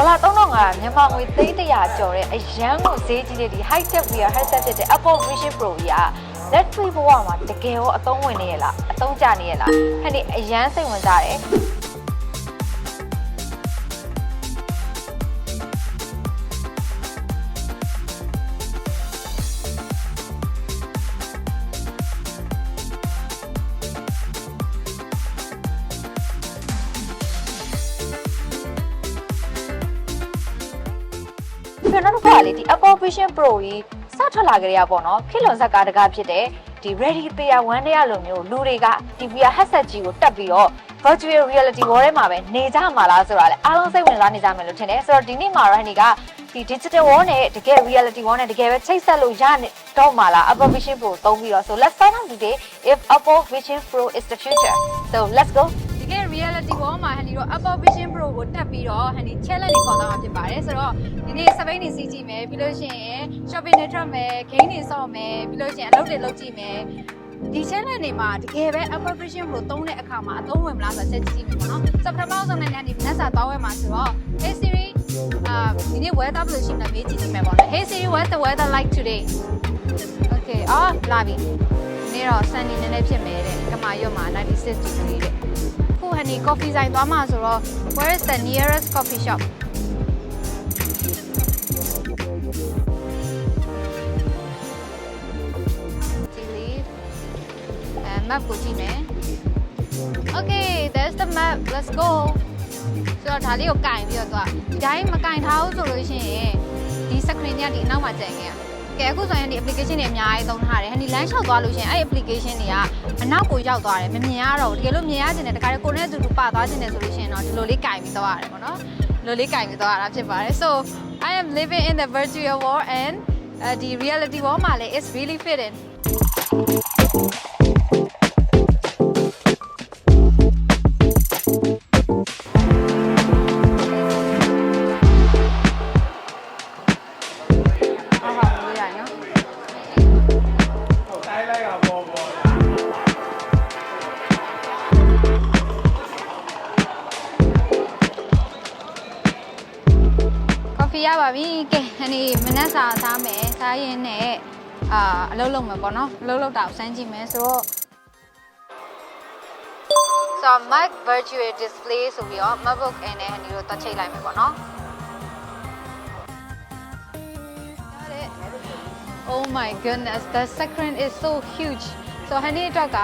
ဒေါ်လာ3500မြန်မာငွေ300ကျော်တဲ့အရန်ကိုဈေးကြီးတဲ့ဒီ high tech VR headset ဖြစ်တဲ့ Apple Vision Pro ကြီးကလက်တွေ့ဘဝမှာတကယ်ရောအသုံးဝင်နေရလားအသုံးကျနေရလားဟဲ့ဒီအရန်စိတ်ဝင်စားတယ် က်တစ်ခါလေဒီ Apple Vision Pro ကြီးစထွက်လာကြရပေါ့နော်ခေတ်လွန်ဇက်ကားတကားဖြစ်တဲ့ဒီ Ready Player One တရားလိုမျိုးလူတွေကဒီ VR headset ကြီးကိုတက်ပြီးတော့ virtual reality world ထဲမှာပဲနေကြမှာလားဆိုတာလေအားလုံးစိတ်ဝင်စားနေကြမယ်လို့ထင်တယ်ဆိုတော့ဒီနေ့မှာတော့ဟန်ဒီကဒီ digital world နဲ့တကယ် reality world နဲ့တကယ်ပဲချိတ်ဆက်လို့ရနေတော့မှာလား Apple Vision Pro သုံးပြီးတော့ so let's find out today if Apple Vision Pro is the future so let's go ဒီက reality world မှာဟန်ဒီတော့ Apple Vision Pro ကိုတက်ပြီးတော့ဟန်ဒီ challenge တွေခေါ်သွားမှာဖြစ်ပါတယ်ဆိုတော့ဒီနေ့စပိန်နေစီးကြည့်မယ်ပြီးလို့ရှိရင် shopping တွေထွက်မယ် game တွေဆော့မယ်ပြီးလို့ရှိရင်အလုပ်တွေလုပ်ကြည့်မယ်ဒီ channel တွေမှာတကယ်ပဲ Apple Vision Pro သုံးတဲ့အခါမှာအသုံးဝင်မလားဆိုတာချက်ကြည့်ကြည့်မယ်ပေါ့နော်စပထမဆုံးနဲ့ဒီမနက်စာသွားဝဲမှာဆိုတော့ Hey Siri အာဒီနေ့ weather ဘယ်လိုရှိမလဲမေးကြည့်ကြည့်မယ်ပေါ့နော် Hey Siri what's the weather like today Okay အော်လာပြီနေ့တော့ sunny နည်းနည်းဖြစ်မယ်တဲ့ကမာရွတ်မှာ96 degree တဲ့ခု ဟန်ဒီ coffee ဆိုင်သွားမှာဆိုတော့ where is the nearest coffee shop ကြည့်လေအဲ map ကိုကြည့်မယ် Okay there's the map let's go ဆိုတော့ဒါလေးကိုကင်ပြီးတော့သူကဒီတိုင်းမကင်ထားဘူးဆိုလို့ရှိရင်ဒီ screen တွေကဒီအနောက်မှာကျန်ခဲ့ရ ကဲအခုဆိုရင်ဒီ application တွေအများကြီးသုံးထားတယ်ဟန်ဒီ line လျှောက်သွားလို့ရှိရင်အဲ့ဒီ application တွေကအနောက်ကိုရောက်သွားတယ်မမြင်ရတော့ဘူးတကယ်လို့မြင်ရခြင်းနဲ့တခါတည်းကိုယ်နဲ့အတူတူပါသွားခြင်းနဲ့ဆိုလို့ရှိရင်တော့ဒီလိုလေးကင်ပြီးသွားရတယ်ပေါ့နော်ဒီလိုလေးကင်ပြီးသွားရတာဖြစ်ပါတယ် so I am living in the virtual world and uh, the reality world မှာလည်း is really fitting စားမယ်စားရင်နဲ့အာအလုပ်လုပ်မယ်ပေါ့နော်အလုပ်လုပ်တာကိုစမ်းကြည့်မယ်ဆိုတော့ဆိုတော့ Mac Virtual Display ဆိုပြီးတော့ MacBook Air နဲ့ဟနေတို့တွက်ချိတ်လိုက်မယ်ပေါ့နော် Oh my goodness the screen is so huge ဆိုတော့ဟန်ဒီအတွက်က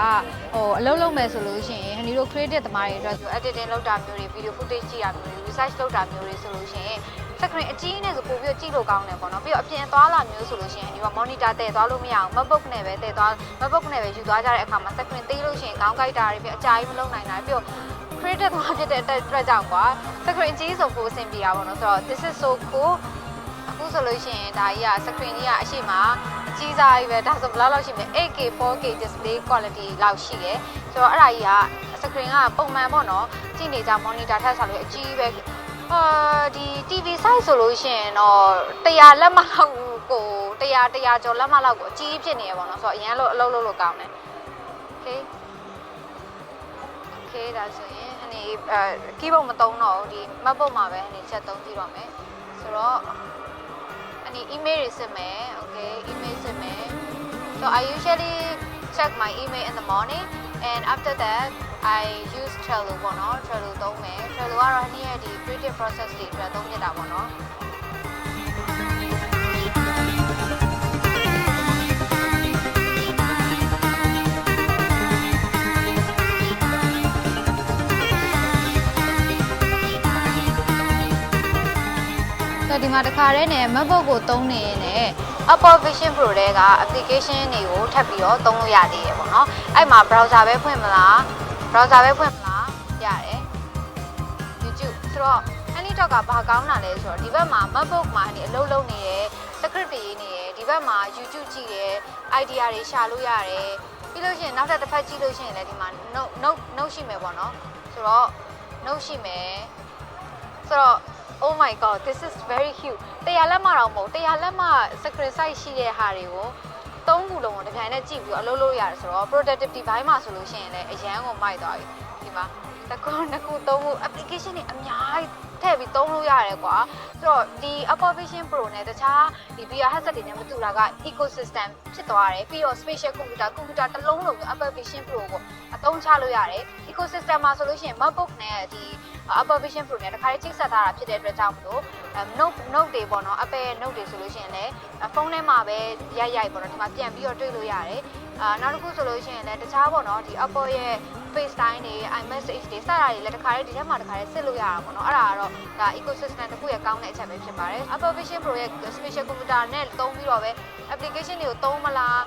ဟိုအလုပ်လုပ်မယ်ဆိုလို့ရှိရင်ဟန်ဒီတို့ creative သမားတွေအတွက်ဆို editing လုပ်တာမျိုးတွေ video footage ကြည့်တာမျိုးတွေ research လုပ်တာမျိုးတွေဆိုလို့ရှိရင် screen အကြီးနဲ့ဆိုပို့ပြီးတော့ကြည့်လို့ကောင်းတယ်ပေါ့နော်ပြီးတော့အပြင်သွားလာမျိုးဆိုလို့ရှိရင်ဒီက monitor တည်သွားလို့မရအောင် MacBook နဲ့ပဲတည်သွား MacBook နဲ့ပဲယူသွားကြတဲ့အခါမှာ screen သေးလို့ရှိရင်ခေါင်းကိုက်တာတွေပြီးအကြာကြီးမလုပ်နိုင်တာပြီးတော့ creative သမားဖြစ်တဲ့အတွက်ကြောင့်ကွာ screen အကြီးဆိုပိုအဆင်ပြေတာပေါ့နော်ဆိုတော့ this is so cool အခုဆိုလို့ရှိရင်ဒါကြီးက screen ကြီးကအရှိမအကြီးစားကြီးပဲဒါဆိုဘယ်လောက်လောက်ရှိမလဲ 8K 4K display quality လောက်ရှိတယ်ဆိုတော့အဲ့ဒါကြီးက screen ကပုံမှန်ပေါ့နော်ကြည့်နေကြ monitor ထက်ဆိုလို့အကြီးပဲ အာဒီ TV size ဆိုလို့ရှိရင်တော့100လက်မလောက်ကို100 100ကျော်လက်မလောက်ကိုအကြီးဖြစ်နေရပေါ့နော်ဆိုတော့အရင်လို့အလုပ်လုပ်လို့ကောင်းတယ် Okay Okay ဒါဆိုရင်အနေအဲ keyboard မသုံးတော့ဘူးဒီ MacBook မှာပဲအနေချက်သုံးကြည့်တော့မယ်ဆိုတော့ any email တွေစစ်မယ် okay email စစ်မယ် so i usually check my email in the morning and after that i use trello ပေါ့နော် trello သုံးမယ် trello ကတော့ဟိရဲ့ဒီ creative process တွေအတွက်သုံးဖြစ်တာပေါ့နော်ဆိုတော့ဒီမှာတခါတည်းနဲ့ MacBook ကိုသုံးနေရင်လည်း Apple Vision Pro တွေက application တွေကိုထပ်ပြီးတော့သုံးလို့ရသေးတယ်ပေါ့နော်။အဲ့မှာ browser ပဲဖွင့်မလား browser ပဲဖွင့်မလားရတယ် YouTube ဆိုတော့ Anytalk ကဘာကောင်းတာလဲဆိုတော့ဒီဘက်မှာ MacBook မှာဒီအလုပ်လုပ်နေတယ် script တွေရေးနေတယ်ဒီဘက်မှာ YouTube ကြည့်တယ် idea တွေရှာလို့ရတယ်ပြီးလို့ရှိရင်နောက်ထပ်တစ်ဖက်ကြည့်လို့ရှိရင်လည်းဒီမှာ note note note ရှိမယ်ပေါ့နော်ဆိုတော့ note ရှိမယ်ဆိုတော့ oh my god this is very huge တရားလက်မတော့မဟုတ်တရားလက်မ screen size ရှိတဲ့ဟာတွေကို သုံးခုလုံးကိုတစ်ပြိုင်တည်းကြည့်ပြီးတော့အလုပ်လုပ်ရတယ်ဆိုတော့ productivity ဘိုင်းမှာဆိုလို့ရှိရင်လည်းအရန်ကိုမိုက်သွားပြီဒီမှာတစ်ခုနှစ်ခုသုံးခု application တွေအများကြီးထည့်ပြီးသုံးလို့ရတယ်ကွာဆိုတော့ဒီ Apple Vision Pro နဲ့တခြားဒီ VR headset တွေနဲ့မတူတာက ecosystem ဖြစ်သွားတယ်ပြီးတော့ spatial computer computer တစ်လုံးလုံးကို Apple Vision Pro ကိုအသုံးချလို့ရတယ် ecosystem မှာဆိုလို့ရှိရင် MacBook နဲ့ဒီ Apple Vision Pro နဲ့တခါလေးချိတ်ဆက်ထားတာဖြစ်တဲ့အတွက်ကြောင့်မလို့ note note တွေပေါ့နော် Apple note တွေဆိုလို့ရှိရင်လည်းဖုန်းထဲမှာပဲရိုက်ရိုက်ပေါ့နော်ဒီမှာပြန်ပြီးတော့တွေ့လို့ရတယ် အာနောက်တစ်ခုဆိုလို့ရှိရင်လည်းတခြားပေါ့နော်ဒီ Apple ရဲ့ FaceTime တွေ iMessage တွေစတာတွေလည်းတခါလေးဒီထဲမှာတခါလေးစစ်လို့ရတာပေါ့နော်အဲ့ဒါကတော့ဒါ ecosystem တစ်ခုရဲ့ကောင်းတဲ့အချက်ပဲဖြစ်ပါတယ် Apple Vision Pro ရဲ့ special computer နဲ့သုံးပြီးတော့ပဲ application တွေကိုသုံးမလား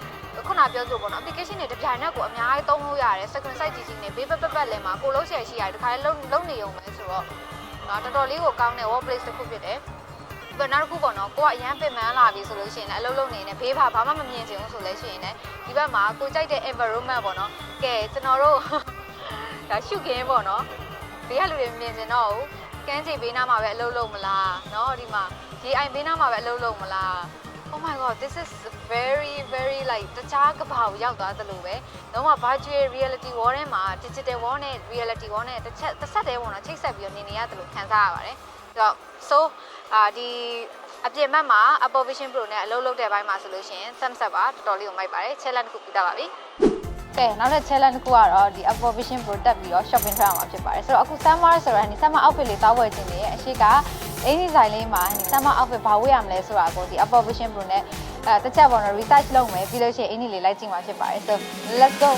ခုနပြောသလိုပေါ့နော် application တွေတစ်ပြိုင်နက်ကိုအများကြီးသုံးလို့ရတယ် screen size ကြီးကြီးနဲ့ဘေးပတ်ပတ်ပတ်လည်းမှာကိုလုံးရှယ်ရှိရတယ်တခါလေးလုံးလုံးနေုံပဲဆိုတော့တော်တော်လေးကိုကောင်းတဲ့ workplace တစ်ခုဖြစ်တယ်ပြီးတော့ နောက်တစ်ခုပေါ့နော်ကိုကအရန်ပင်ပန်းလာပြီဆိုလို့ရှိရင်လည်းအလုပ်လုပ်နေနေဘေးဘာဘာမှမမြင်ချင်ဘူးဆိုလည်းရှိရင်လည်းဒီဘက်မှာကိုကြိုက်တဲ့ environment ပေါ့နော်ကဲကျွန်တော်တို့ဒါရှုခင်းပေါ့နော်ဘေးကလူတွေမမြင်ချင်တော့ဘူးကန်းချင်ဘေးနားမှာပဲအလုပ်လုပ်မလားနော်ဒီမှာရေအိုင်ဘေးနားမှာပဲအလုပ်လုပ်မလား Oh my god this is very very like တခြားကဘာကိုရောက်သွားသလိုပဲတော့မှ virtual reality world ထဲမှာ digital world နဲ့ reality world နဲ့တစ်ချက်တစ်ဆက်တည်းပေါ့နော်ချိတ်ဆက်ပြီးတော့နေနေရသလိုခံစားရပါတယ် တော့ so အာဒီအပြင်ဘက်မှာ Apple Vision Pro နဲ့အလုပ်လုပ်တဲ့ဘက်မှာဆိုလို့ရှိရင် thumbs up ပါတော်တော်လေးကိုမိုက်ပါတယ် challenge တစ်ခုပြီးသားပါပြီကဲနောက်ထပ် challenge တစ်ခုကတော့ဒီ Apple Vision Pro တက်ပြီးတော့ shopping ထွက်အောင်မှာဖြစ်ပါတယ်ဆိုတော့အခု summer ဆိုတော့ဒီ summer outfit လေးတောက်ဝယ်ခြင်းနေရဲ့အရှိကအင်းဒီဇိုင်လေးမှာဒီ summer outfit ဘာဝယ်ရမလဲဆိုတာကိုဒီ Apple Vision Pro နဲ့အဲတစ်ချက်ပေါ့နော် research လုပ်မယ်ပြီးလို့ရှိရင်အင်းဒီလေးလိုက်ကြည့်မှာဖြစ်ပါတယ် so let's go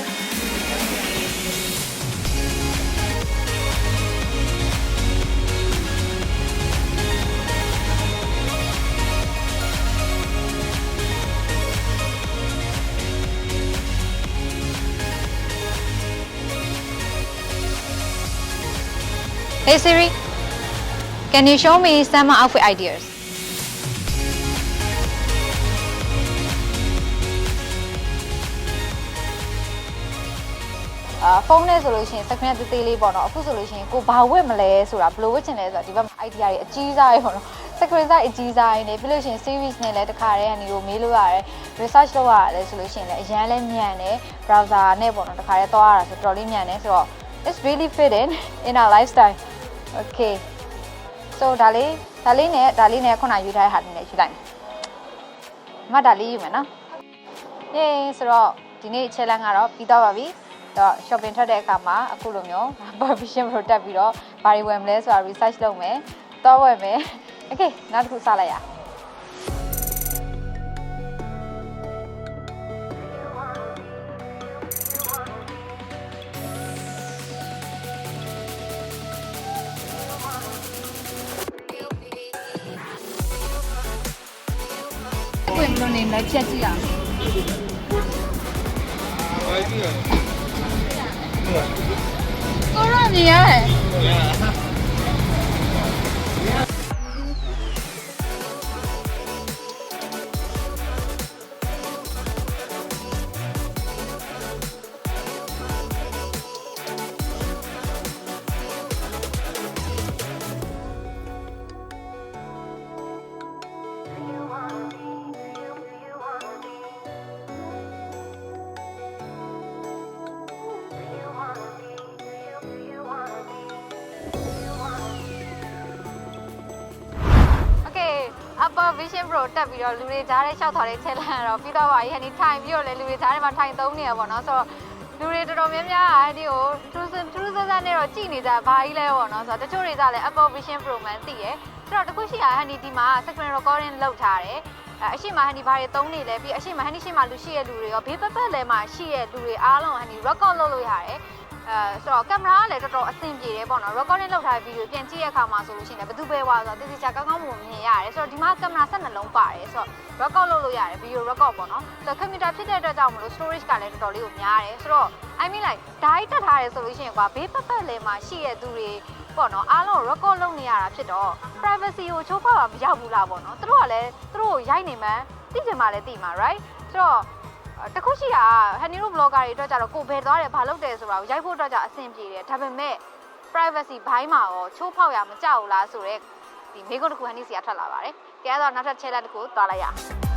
Hey Siri, can you show me summer outfit ideas? အာဖုန်းနဲ့ဆိုလို့ရှိရင် screen သေးသေးလေးပေါ့နော်အခုဆိုလို့ရှိရင်ကိုဘာဝတ်မလဲဆိုတာဘယ်လိုဝတ်ချင်လဲဆိုတာဒီဘက်မှာ idea တွေအကြီးစားတွေပေါ့နော် screen size အကြီးစားတွေနေပြီးလို့ရှိရင် series နဲ့လည်းတခါတည်းကနေကိုမေးလို့ရတယ် research လုပ်ရတယ်ဆိုလို့ရှိရင်လည်းအရန်လည်းမြန်တယ် browser နဲ့ပေါ့နော်တခါတည်းသွားရတာဆိုတော်တော်လေးမြန်တယ်ဆိုတော့ it's really fitting in our lifestyle okay so ဒါလေးဒါလေးနဲ့ဒါလေးနဲ့ခုနယူထားတဲ့ဟာလေးနဲ့ယူလိုက်မယ်မဒါလေးယူမယ်နော် yay ဆိုတော့ဒီနေ့ challenge ကတော့ပြီးတော့ပါပြီတော့ shopping ထွက်တဲ့အခါမှာအခုလိုမျိုး provision ကိုတက်ပြီးတော့ဘာတွေဝယ်မလဲဆိုတာ research လုပ်မယ်။တော့ဝယ်မယ်။ Okay နောက်တစ်ခုစလိုက်ရအောင်။ ကိုယ်မလို့နေလိုက်ချက်ကြည့်အောင်ကိုရောမြင်ရတယ် Apple Vision Pro တက်ပြီးတော့လူတွေကြားထဲရှောက်သွားတဲ့ challenge ကတော့ပြီးတော့ပါပြီဟန်ဒီထိုင်ပြီးတော့လေလူတွေကြားထဲမှာထိုင်သုံးနေရပါတော့ဆိုတော့လူတွေတော်တော်များများကဒီကို true true စစနဲ့တော့ကြည်နေကြဘာကြီးလဲပေါ့နော်ဆိုတော့တချို့တွေကလည်း Apple Vision Pro မှန်သိရယ်ဆိုတော့တခုရှိတာဟန်ဒီဒီမှာ screen recording လုပ်ထားတယ်အဲအရှိမဟန်ဒီဘာတွေသုံးနေလဲပြီးအရှိမဟန်ဒီရှိမှလူရှိရဲ့လူတွေရောဘေးပတ်ပတ်လဲမှာရှိရဲ့လူတွေအားလုံးဟန်ဒီ record လုပ်လို့ရတယ် အဲဆိုတော့ကင်မရာကလည်းတော်တော်အဆင်ပြေတယ်ပေါ့နော် recording လုပ်ထားတဲ့ဗီဒီယိုပြန်ကြည့်ရတဲ့အခါမှာဆိုလို့ရှိရင်လည်းဘယ်သူပဲဝါဆိုတော့တိတိကျကျကောင်းကောင်းမွန်မြင်ရတယ်ဆိုတော့ဒီမှာကင်မရာ12လုံးပါတယ်ဆိုတော့ record လုပ်လို့ရတယ်ဗီဒီယို record ပေါ့နော်ဆိုတော့ computer ဖြစ်တဲ့အတွက်ကြောင့်မလို့ storage ကလည်းတော်တော်လေးကိုများတယ်ဆိုတော့ I mean like ဓာတ်တက်ထားတယ်ဆိုလို့ရှိရင်ကွာဘေးပတ်ပတ်လဲမှာရှိတဲ့သူတွေပေါ့နော်အားလုံး record လုပ်နေရတာဖြစ်တော့ privacy ကိုချိုးဖောက်တာမရောက်ဘူးလားပေါ့နော်သူတို့ကလည်းသူတို့ကိုရိုက်နေမှန်းသိချင်မှလည်းသိမှာ right ဆိုတော့ တခုရှိတာဟန်နီရို blogger တွေအတွက်ကြတော့ကိုဘယ်သွားတယ်ဘာလုပ်တယ်ဆိုတာကိုရိုက်ဖို့အတွက်ကြအဆင်ပြေတယ်ဒါပေမဲ့ privacy ဘိုင်းမှာရောချိုးဖောက်ရမကြောက်ဘူးလားဆိုတော့ဒီမိကုန်းတစ်ခုဟန်နီစီကထွက်လာပါတယ်။ကြဲတော့နောက်ထပ် challenge တစ်ခုသွားလိုက်ရအောင်